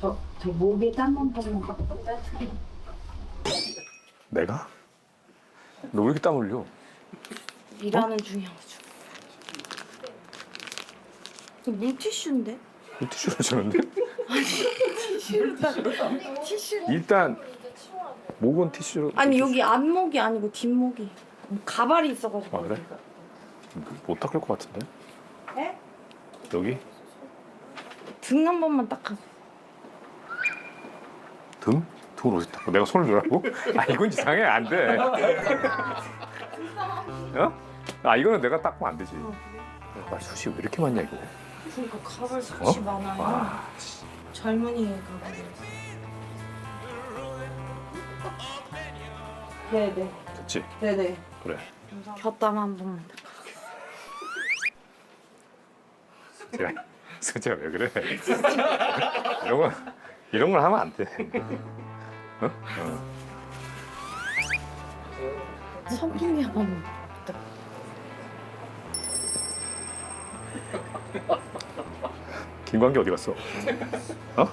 저, 저 목에 땀한 번만 내가? 너 왜 이렇게 땀 흘려? 일하는. 이거 물티슈인데? 물티슈를 주는데? 티슈. 일단 목은 티슈로 아니 여기 앞목이 아니고 뒷목이 가발이 있어가지고. 아, 그래? 못 닦을 것 같은데? 에? 여기? 등 한 번만 닦아. 등? 등을 어디 닦고 내가 손을 넣으라고? 아 이건 이상해 안 돼 어? 아 이거는 내가 닦으면 안 되지 아 숱이 왜 이렇게 많냐 이거 그러니까 가발 숱이 어? 많아요. 와 젊은이 가발이. 네네. 됐지? 네네. 그래 곁담 한 번만. 제가 수지야 왜 그래 이런 건 이런 걸 하면 안 돼 어? 어. 선풍기 한 번만. 김광기 어디 갔어? 어?